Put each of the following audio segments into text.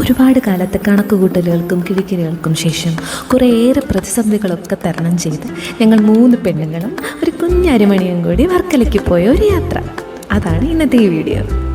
ഒരുപാട് കാലത്തെ കണക്കുകൂട്ടലുകൾക്കും കിഴിക്കലുകൾക്കും ശേഷം കുറേയേറെ പ്രതിസന്ധികളൊക്കെ തരണം ചെയ്ത് ഞങ്ങൾ മൂന്ന് പെണ്ണുങ്ങളും ഒരു കുഞ്ഞരിമണിയും കൂടി വർക്കലയ്ക്ക് പോയ ഒരു യാത്ര. അതാണ് ഇന്നത്തെ ഈ വീഡിയോ.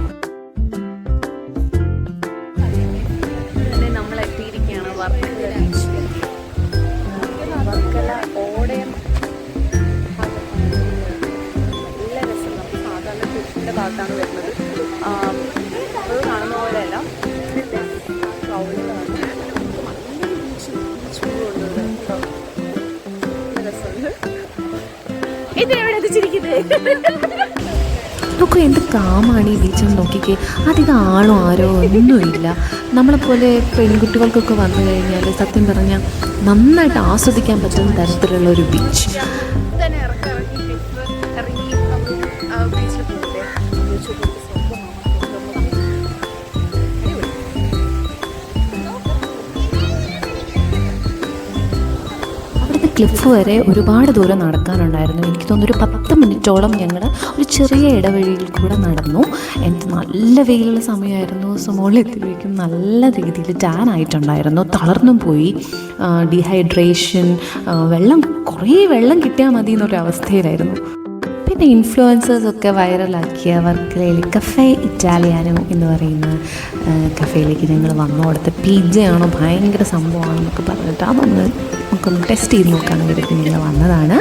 എന്ത് കാമാണ് ഈ ബീച്ചിൽ നോക്കിക്കേ. അധികം ആളോ ആരോ ഒന്നുമില്ല. നമ്മളെപ്പോലെ പെൺകുട്ടികൾക്കൊക്കെ വന്നു കഴിഞ്ഞാൽ സത്യം പറഞ്ഞാൽ നന്നായിട്ട് ആസ്വദിക്കാൻ പറ്റുന്ന തരത്തിലുള്ള ഒരു ബീച്ച് ക്ലിഫ് വരെ ഒരുപാട് ദൂരം നടക്കാനുണ്ടായിരുന്നു. എനിക്ക് തോന്നുന്നു ഒരു പത്ത് മിനിറ്റോളം ഞങ്ങൾ ഒരു ചെറിയ ഇടവഴിയിൽ കൂടെ നടന്നു. എനിക്ക് നല്ല വെയിലുള്ള സമയമായിരുന്നു. സോ മുകളിൽ എത്തിയപ്പോഴേക്കും നല്ല രീതിയിൽ ടാൻ ആയിട്ടുണ്ടായിരുന്നു. തളർന്നും പോയി. ഡീഹൈഡ്രേഷൻ വെള്ളം കുറേ വെള്ളം കിട്ടിയാൽ മതി എന്നൊരു അവസ്ഥയിലായിരുന്നു പിന്നെ ഇൻഫ്ലുവൻസേഴ്സ് ഒക്കെ വൈറലാക്കിയ വർക്കലയിൽ കഫേ ഇറ്റാലിയാനോ എന്ന് പറയുന്ന കഫേയിലേക്ക് ഞങ്ങൾ വന്നു. അവിടുത്തെ പിജ്ജയാണോ ഭയങ്കര സംഭവമാണെന്നൊക്കെ പറഞ്ഞിട്ട് അതൊന്ന് നമുക്കൊന്ന് ടെസ്റ്റ് ചെയ്ത് നോക്കാൻ വേണ്ടിയിട്ട് ഞങ്ങൾ വന്നതാണ്.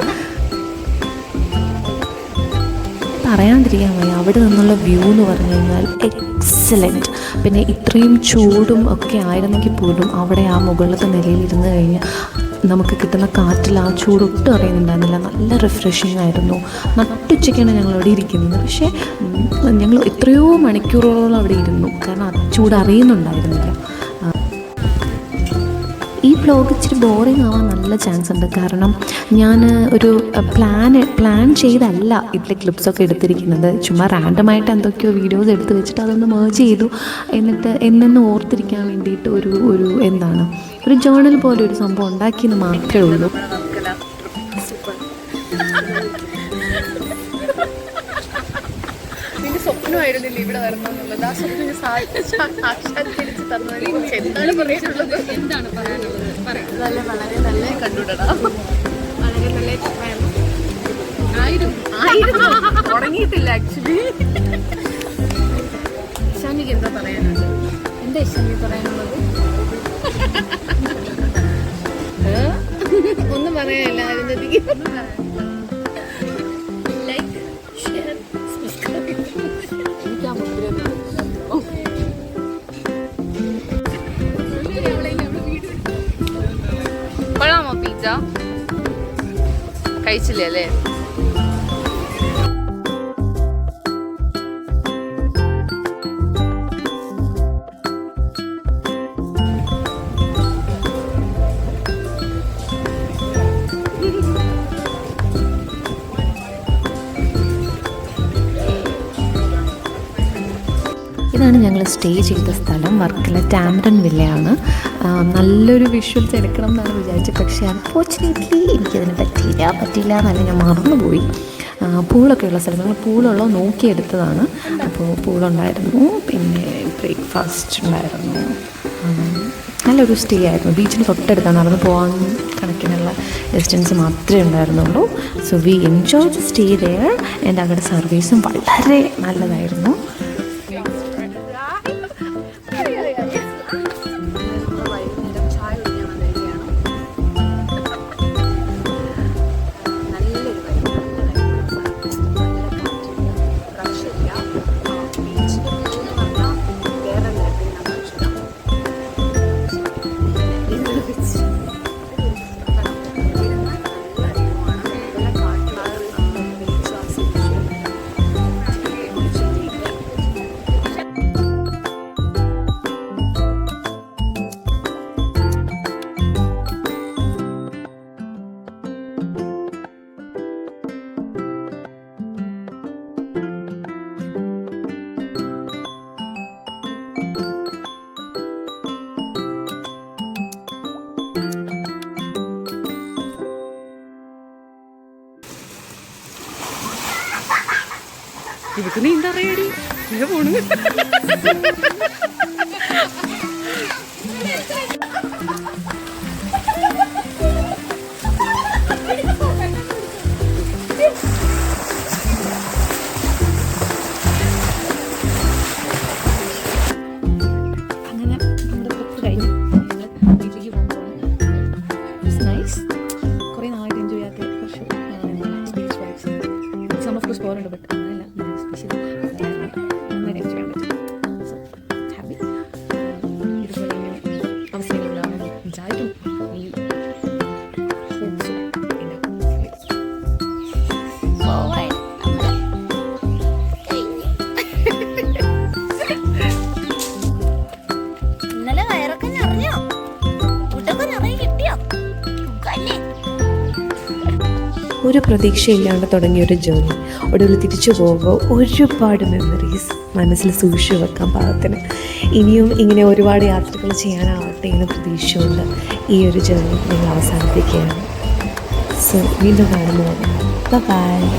പറയാണ്ടിരിക്കാൻ വയ്യ. അവിടെ നിന്നുള്ള വ്യൂ എന്ന് പറഞ്ഞു കഴിഞ്ഞാൽ എക്സലന്റ് പിന്നെ ഇത്രയും ചൂടും ഒക്കെ ആയിരുന്നെങ്കിൽ പോലും അവിടെ ആ മുകളിലത്തെ നിലയിൽ ഇരുന്ന് കഴിഞ്ഞാൽ നമുക്ക് കിട്ടുന്ന കാറ്റിൽ ആ ചൂട് ഒട്ടും അറിയുന്നുണ്ടായിരുന്നില്ല. നല്ല റിഫ്രഷിംഗ് ആയിരുന്നു. നട്ടുച്ചയ്ക്കാണ് ഞങ്ങൾ അവിടെ ഇരിക്കുന്നത്. പക്ഷേ ഞങ്ങൾ എത്രയോ മണിക്കൂറുകളോളം അവിടെ ഇരുന്നു. കാരണം ആ ചൂട് അറിയുന്നുണ്ടായിരുന്നില്ല. ഈ ബ്ലോഗ് ഇച്ചിരി ബോറിംഗ് ആവാൻ നല്ല ചാൻസ് ഉണ്ട്. കാരണം ഞാൻ ഒരു പ്ലാൻ പ്ലാൻ ചെയ്തല്ല ഇതിലെ ക്ലിപ്സൊക്കെ എടുത്തിരിക്കുന്നത്. ചുമ്മാ റാൻഡമായിട്ട് എന്തൊക്കെയോ വീഡിയോസ് എടുത്ത് വെച്ചിട്ട് അതൊന്ന് മേജ് ചെയ്തു. എന്നിട്ട് എന്നെന്ന് ഓർത്തിരിക്കാൻ വേണ്ടിയിട്ട് ഒരു ഒരു എന്താണ് ഒരു ജേണൽ പോലെ ഒരു സംഭവം ഉണ്ടാക്കിയെന്ന് മാത്രമേ ഉള്ളൂ. സ്വപ്നമായിരുന്നില്ല ഇവിടെ വരണമെന്നുള്ളത്? ആ സ്വപ്നം സാക്ഷാത്കരിച്ച് തന്നതിനെ കുറിച്ച് എന്താണ് പറയാനുള്ളത് എന്താണ് പറയാനുള്ളത്? നല്ല വളരെ നല്ല വളരെ നല്ല ആയിരുന്നു. ആയിരുന്നു. തുടങ്ങിയിട്ടില്ല ആക്ച്വലി ഇഷാനിക്ക് എന്താ പറയാനുള്ളത്? എന്താ ഇഷാനി പറയാനുള്ളത്? ഒന്നും പറയാനില്ല അരുന്ധതിക്ക് കൊള്ളാമോ പിസ്സ കഴിച്ചില്ലേ അല്ലേ? ഇതാണ് ഞങ്ങൾ സ്റ്റേ ചെയ്ത സ്ഥലം. വർക്കല ടാമറൻ വില്ലയാണ്. നല്ലൊരു വിഷ്വൽ എടുക്കണം എന്നാണ് വിചാരിച്ചത്. പക്ഷേ അൺഫോർച്ചുനേറ്റ്ലി എനിക്കതിന് പറ്റിയില്ല. പറ്റിയില്ല എന്നല്ല ഞാൻ മറന്നുപോയി. പൂളൊക്കെ ഉള്ള സ്ഥലം ഞങ്ങൾ പൂളുള്ള നോക്കിയെടുത്തതാണ്. അപ്പോൾ പൂളുണ്ടായിരുന്നു. പിന്നെ ബ്രേക്ക്ഫാസ്റ്റ് ഉണ്ടായിരുന്നു. നല്ലൊരു സ്റ്റേ ആയിരുന്നു. ബീച്ചിന് തൊട്ടടുത്താണ്. നടന്ന് പോകാൻ കണക്കിനുള്ള ഡിസ്റ്റൻസ് മാത്രമേ ഉണ്ടായിരുന്നുള്ളൂ. So we enjoy the stay there and അവരുടെ സർവീസും വളരെ നല്ലതായിരുന്നു. ഇവക്ക് നീന്തറിയടി ഇവ പോണു It's not a good sport, but 不行，ഒരു പ്രതീക്ഷയില്ലാണ്ട് തുടങ്ങിയ ഒരു ജേർണി. ഒടുവിൽ തിരിച്ചു പോകുമ്പോൾ ഒരുപാട് മെമ്മറീസ് മനസ്സിൽ സൂക്ഷിച്ചു വെക്കാൻ പാകത്തിന്. ഇനിയും ഇങ്ങനെ ഒരുപാട് യാത്രകൾ ചെയ്യാനാവട്ടെ എന്ന് പ്രതീക്ഷയുണ്ട് ഈ ഒരു ജേർണി നിങ്ങൾ അവസാനിപ്പിക്കുകയാണ്. സോ വീണ്ടും കാണുമ്പോൾ ബൈ